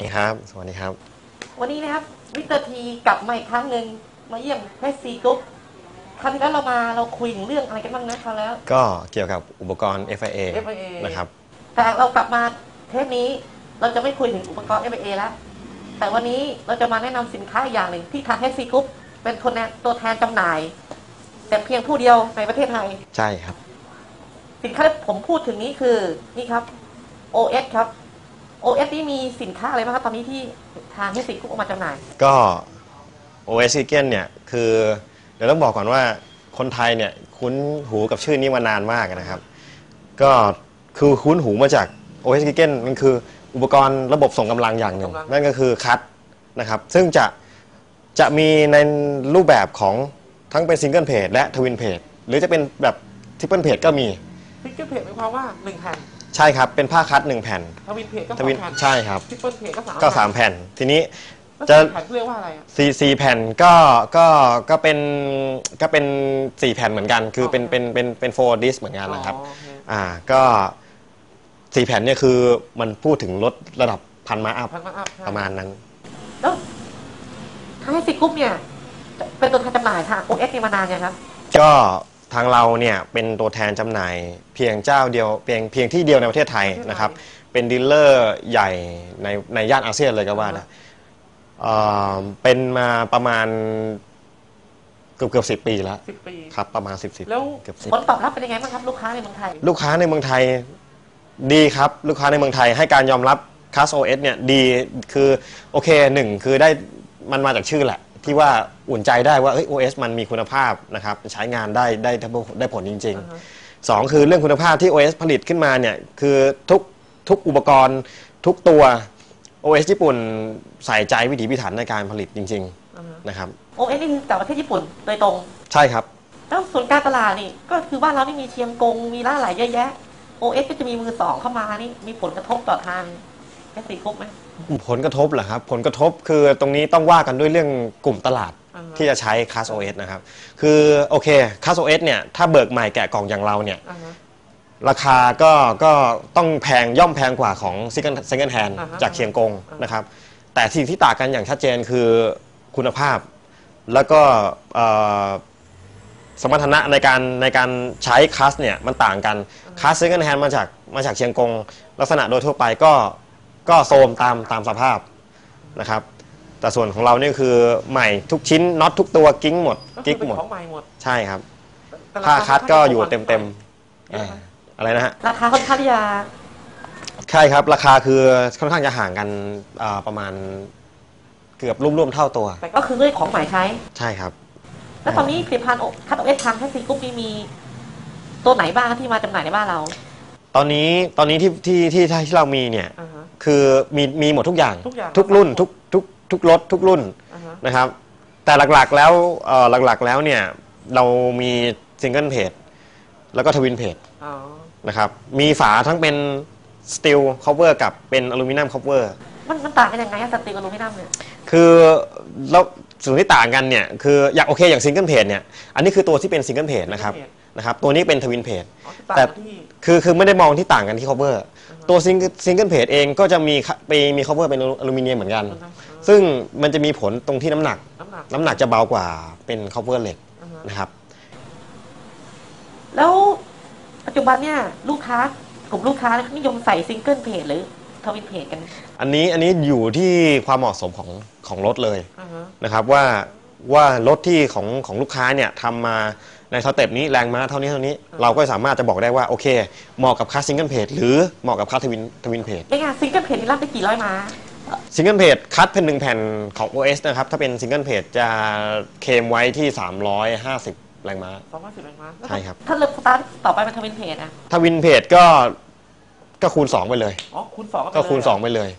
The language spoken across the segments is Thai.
ดีครับ สวัสดีครับ วันนี้นะครับมิสเตอร์ทีกลับมาอีกครั้งหนึ่งมาเยี่ยมเพชซีกรุ๊ปครั้งที่แล้วเรามาเราคุยถึงเรื่องอะไรกันบ้างนะคราวแล้ว ก็เกี่ยวกับอุปกรณ์ FIA FIA นะครับ แต่เรากลับมาเทปนี้เราจะไม่คุยถึงอุปกรณ์ FIA แล้ว แต่วันนี้เราจะมาแนะนำสินค้าอีกอย่างหนึ่งที่ทางเพชซีกรุ๊ปเป็นคนแทนตัวแทนจำหน่าย แต่เพียงผู้เดียวในประเทศไทย ใช่ครับ สินค้าที่ผมพูดถึงนี้คือนี่ครับ OS ครับ OS นี่มีสินค้าอะไรบ้างครับตอนนี้ที่ทางเพชซีกรุ๊ปเอามาจำหน่าย ก็ OS s e g e n เนี่ยคือเดี๋ยวต้องบอกก่อนว่าคนไทยเนี่ยคุ้นหูกับชื่อนี้มานานมากนะครับ ก็คือคุ้นหูมาจาก OS s e g e n มันคืออุปกรณ์ระบบส่งกำลังอย่างหนึ่ง กำลัง นั่นก็คือคัตนะครับ ซึ่งจะจะมีในรูปแบบของทั้งเป็นซิงเกิลเพจและทวินเพจหรือจะเป็นแบบทริปเปิลเพจก็มีซิงเกิลเพจหมายความว่าหนึ่งแผ่น ใช่ครับ เป็นผ้าคัดหนึ่งแผ่นทวินเพจก็สทองวินแผ่นใช่ครับ ทริปเปิลเพจก็สามก็สามแผ่น ทีนี้แล้วจะสี่แผ่นเรียกว่าอะไรอะสี่สี่แผ่นก็ก็ก็เป็นก็เป็นสี่แผ่นเหมือนกัน คือเป็นเป็นเป็นเป็นโฟร์ดิสเหมือนกันนะครับ อ๋อโอเคอ่าก็สี่แผ่นเนี่ยคือมันพูดถึงลดระดับพันมาอัพพันมาอัพใช่ประมาณนั้น แล้วทางให้ซิกรุ๊ปเนี่ย เป็นตัวแทนจำหน่ายทาง OS นี่มานานยังครับ ก็ ทางเราเนี่ยเป็นตัวแทนจำหน่าย เพียงเจ้าเดียวเพียงเพียงที่เดียวในประเทศไทยนะครับ เป็นดีลเลอร์ใหญ่ในในย่านอาเซียนเลยก็ว่าได้เอ่อเป็นมาประมาณเกือบเกือบสิปีแล้วสิบปี ครับประมาณสิบสิบแล้วเกือบสิบผลตอบรับเป็นยังไงบ้างครับลูกค้าในเมืองไทย ลูกค้าในเมืองไทยดีครับ ลูกค้าในเมืองไทยให้การยอมรับ Class OS เนี่ยดีคือโอเคหนึ่งคือได้มันมาจากชื่อแหละ ที่ว่าอุ่นใจได้ว่าเอ้ย OS มันมีคุณภาพนะครับใช้งานได้ได้ได้ผลจริงอ่าฮะๆสองคือเรื่องคุณภาพที่ OS ผลิตขึ้นมาเนี่ยคือทุกทุกอุปกรณ์ทุกตัว OS ญี่ปุ่นใส่ใจวิถีพิถันในการผลิตจริงอ่าฮะๆนะครับ OS นี่คือจากประเทศญี่ปุ่นโดยตรง ใช่ครับ แล้วส่วนการตลาดนี่ก็คือบ้านเรานี่มีเชียงกงมีร้านหลายเยอะแยะ OS ก็จะมีมือสองเข้ามานี่มีผลกระทบต่อทาง แค่ซีกรุ๊ปไหม ผลกระทบเหรอครับ ผลกระทบคือตรงนี้ต้องว่ากันด้วยเรื่องกลุ่มตลาดอ่าฮะ ที่จะใช้ Class OS นะครับ คือโอเค Class OS เนี่ยถ้าเบิกใหม่แกะกล่องอย่างเราเนี่ย อ่าฮะ ราคาก็ก็ต้องแพงย่อมแพงกว่าของ Second Second Hand อ่าฮะจากเชียงกงอ่าฮะ นะครับ แต่สิ่งที่ต่างกันอย่างชัดเจนคือคุณภาพ แล้วก็เอ่อสมรรถนะในการในการใช้คัสเนี่ยมันต่างกันคัส Second Hand มาจากมาจากเชียงกง ลักษณะโดยทั่วไปก็ ก็โทรมตามตามสภาพนะครับ แต่ส่วนของเรานี่คือใหม่ทุกชิ้นน็อตทุกตัวกิ้งหมดก็คืกิ๊อกเป็นหมด ของใหม่หมดใช่ครับ แต่รค่าคัดก็อยู่ค่อนเต็มข้างเต็มเยอะไหมอะไรนะฮะ ราคาค่อนข้างที่จะใช่ครับ ราคาคือค่อนข้างจะห่างกันอ่าประมาณเกือบร่วมๆเท่าตัว แต่ก็คือด้วยของใหม่ใช้ ใช่ครับ แล้วตอนนี้ผลิตภัณฑ์คัตโอเอสทางแค่ซีกรุ๊ปนี่มีตัวไหนบ้างที่มาจำหน่ายในบ้านเรา ตอนนี้ตอนนี้ที่ที่ที่ที่เรามีเนี่ยอ่าฮะ คือมีมีหมดทุกอย่างทุกอย่างทุกรุ่นทุกทุกทุกรถทุกรุ่นอ่าฮะ นะครับ แต่หลักๆแล้วเอ่อหลักๆแล้วเนี่ยเรามีซิงเกิลเพจแล้วก็ทวินเพจอ๋อนะครับมีฝาทั้งเป็นสตีลคัฟเวอร์กับเป็นอลูมิเนียมคัฟเวอร์ มันมันต่างกันยังไงอะสตีลกับอลูมิเนียมเนี่ย คือแล้วสิ่งที่ต่างกันเนี่ยคืออย่างโอเคอย่างซิงเกิลเพจเนี่ยอันนี้คือตัวที่เป็นซิงเกิลเพจนะครับ Single นะครับตัวนี้เป็นทวินเพจอ๋อที่ต่างแต่กันที่คือคือไม่ได้มองที่ต่างกันที่ cover ตัวซิงซิงเกิลเพจเองก็จะมีค่ะไปมี cover เป็นอลูมิเนียมเหมือนกัน ซึ่งมันจะมีผลตรงที่น้ำหนัก น้ำหนักน้ำหนักจะเบากว่าเป็น cover เหล็กอ่าฮะนะครับ แล้วปัจจุบันเนี่ยลูกค้ากลุ่มลูกค้านิยมใส่ซิงเกิลเพจหรือทวินเพจกัน อันนี้อันนี้อยู่ที่ความเหมาะสมของของรถเลยอ่าฮะนะครับว่า ว่ารถที่ของของลูกค้าเนี่ยทำมาในสเต็ปนี้แรงม้าเท่านี้เท่านี้ เราก็สามารถจะบอกได้ว่าโอเคเหมาะกับคัสซิงเกิลเพจหรือเหมาะกับคัสทวินทวินเพจง่ายๆซิงเกิลเพจนี่รับได้กี่ร้อยม้า ซิงเกิลเพจคัดเป็นหนึ่งแผ่นของ OS นะครับ ถ้าเป็นซิงเกิลเพจจะเคลมไว้ที่ 350 แรงม้า สองร้อยสิบแรงม้าแล้วใช่ครับ ถ้าเริ่มสตาร์ทต่อไปเป็นทวินเพจอะถ้าวินเพจก็ก็คูณ 2 ไปเลย อ๋อคูณสองก็คูณ 2 ไปเลย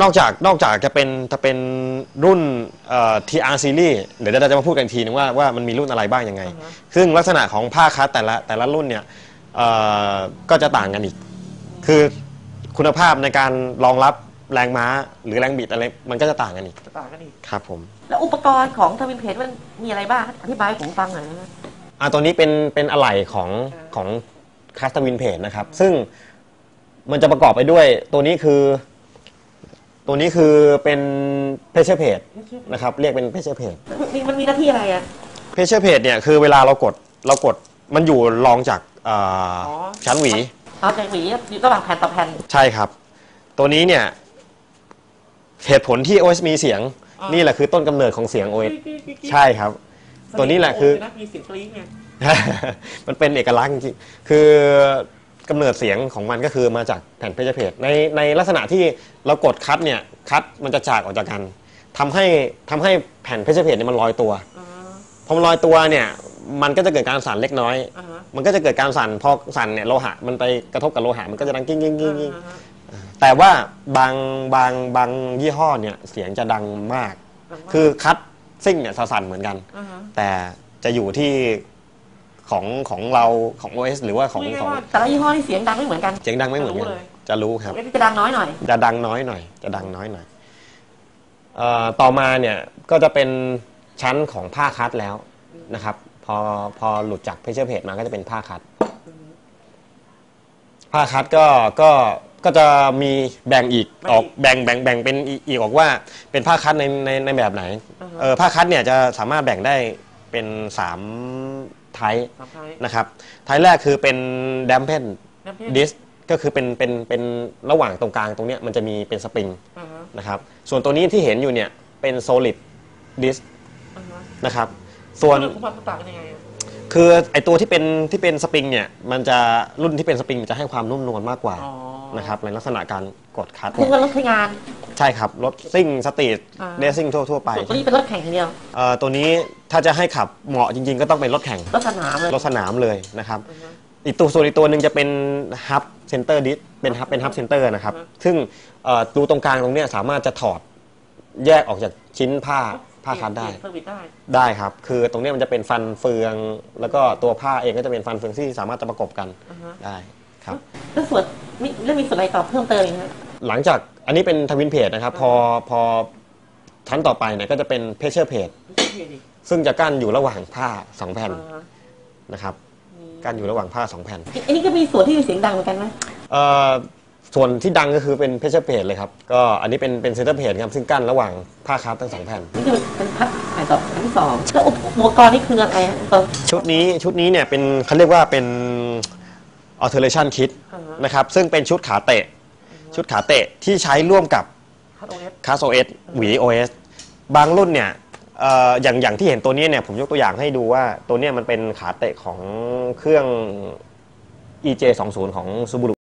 นอกจากนอกจากจะเป็นจะเป็นรุ่นเอ่อ TR Series เดี๋ยวเราจะมาพูดกันอีกทีนึงว่าว่ามันมีรุ่นอะไรบ้างยังไง ซึ่งลักษณะของผ้าคัดแต่ละแต่ละรุ่นเนี่ยเอ่อก็จะต่างกันอีก คือคุณภาพในการรองรับแรงม้าหรือแรงบิดอะไรมันก็จะต่างกันอีกจะต่างกันอีกครับผมแล้วอุปกรณ์ของทวินเพจมันมีอะไรบ้างอธิบายให้ผมฟังหน่อยนะอ่าตัวนี้เป็นเป็นอะไหล่ของของคัสตวินเพจนะครับ ซึ่งมันจะประกอบไปด้วยตัวนี้คือ ตัวนี้คือเป็น pressure page นะครับเรียกเป็น pressure page มีมันมีหน้าที่อะไรอะ pressure page เนี่ยคือเวลาเรากดเรากดมันอยู่รองจากเอ่อออชั้นหวี เอาจากหวีอยู่ระหว่างแผ่นต่อแผ่น ใช่ครับ ตัวนี้เนี่ย เหตุผลที่ OS มีเสียงอ่านี่นี่แหละคือต้นกำเนิดของเสียง OS ใช่ครับ ตัวนี้แหละคือ มีเสียงกรี๊ดไง มันเป็นเอกลักษณ์จริงๆคือ กำเนิดเสียงของมันก็คือมาจากแผ่นเพจเพจในในลักษณะที่เรากดคัดเนี่ยคัดมันจะจากออกจากกันทำให้ทำให้แผ่นเพจเพจเนี่ยมันลอยตัวอ่าพอมันลอยตัวเนี่ยมันก็จะเกิดการสั่นเล็กน้อยอ่าฮะมันก็จะเกิดการสั่นพอสั่นเนี่ยโลหะมันไปกระทบกับโลหะมันก็จะดังกิ้งกิ้งกิ้งกิ้งอ่าฮะแต่ว่าบางบางบางยี่ห้อเนี่ยเสียงจะดังมาก คือคัดซิ่งเนี่ยสั่นเหมือนกันอ่าฮะแต่จะอยู่ที่ ของของเราของ OS หรือว่าของพูดของง่ายๆว่าแต่ละยี่ห้อนี่เสียงดังไม่เหมือนกันเสียงดังไม่เหมือนกันจะรู้เลยจะรู้ครับเอ็นจะดังน้อยหน่อย จะดังน้อยหน่อย จะดังน้อยหน่อยเอ่อต่อมาเนี่ยก็จะเป็นชั้นของผ้าคัดแล้วนะครับ พอพอหลุดจากเพเชอร์เพจมาก็จะเป็นผ้าคัด ผ้าคัดก็ก็ก็จะมีแบ่งอีกไม่ออกแบ่งแบ่งแบ่งเป็นอีกอีกออกว่าเป็นผ้าคัดในในในแบบไหนอ่าฮะเออผ้าคัดเนี่ยจะสามารถแบ่งได้เป็น3ไทป์สามไทยนะครับไทป์แรกคือเป็นดัมเพนน้ำเพชรดิสก็คือเป็นเป็นเป็นระหว่างตรงกลางตรงเนี้ยมันจะมีเป็นสปริงอ่าฮะนะครับส่วนตัวนี้ที่เห็นอยู่เนี่ยเป็นโซลิดดิสอ่าฮะนะครับส่วน คุณสมบัติมันต่างกันยังไงอะคือไอตัวที่เป็นที่เป็นสปริงเนี่ยมันจะรุ่นที่เป็นสปริงมันจะให้ความนุ่มนวลมากกว่า อ๋อ นะครับในลักษณะการกดคัดซึ่งเนี่ยว่ารถใช้งาน ใช่ครับรถซิ่งสตรีทอ่า เรซิ่งทั่วทั่วๆไปส่วนตัวนี้เป็นรถแข่งอย่างเดียวเอ่อตัวนี้ถ้าจะให้ขับเหมาะจริง ๆ ก็ต้องเป็นรถแข่ง รถสนามเลย รถสนามเลยนะครับอ่าฮะอีกตัวส่วนอีกตัวหนึ่งจะเป็นฮับเซนเตอร์ดิสเป็นฮับเป็นฮับเซนเตอร์นะครับอือฮึซึ่งเอ่อรูตรงกลางตรงเนี้ยสามารถจะถอดแยกออกจากชิ้นผ้าผ้าคัดได้ เปลี่ยนเซอร์วิสได้ ได้ครับ คือตรงเนี้ยมันจะเป็นฟันเฟือง แล้วก็ตัวผ้าเองก็จะเป็นฟันเฟืองที่สามารถจะประกบกันอ่าฮะ ได้ ครับแล้วส่วนมีเรื่องมีส่วนอะไรต่อเพิ่มเติมอีกฮะหลังจากอันนี้เป็นทวินเพจนะครับพอพอชั้นต่อไปเนี่ยก็จะเป็นเพชเชอร์เพจไม่ใช่ดิซึ่งจะกั้นอยู่ระหว่างผ้าสองแผ่นอ่าฮะนะครับอืมกั้นอยู่ระหว่างผ้าสองแผ่นอันนี้ก็มีส่วนที่มีเสียงดังเหมือนกันไหมเอ่อส่วนที่ดังก็คือเป็นเพชเชอร์เพจเลยครับ ก็อันนี้เป็นเป็นเซนเตอร์เพจครับซึ่งกั้นระหว่างผ้าคาร์ฟทั้งสองแผ่นนี่ก็เป็นพัดแผ่นต่อแผ่นที่สองแล้วอุปกรณ์นี่คืออะไรฮะอุปกรณ์ชุดนี้ชุดนี้เนี่ยเป็นเขาเรียกว่าเป็น alteration kit อ่าฮะนะครับซึ่งเป็นชุดขาเตะ ชุดขาเตะที่ใช้ร่วมกับคัดโอเอส c a s OS หวี OS บางรุ่นเนี่ยเอ่ออย่างอย่างที่เห็นตัวนี้เนี่ยผมยกตัวอย่างให้ดูว่าตัวเนี้ยมันเป็นขาเตะของเครื่อง EJ 20ของ Subaru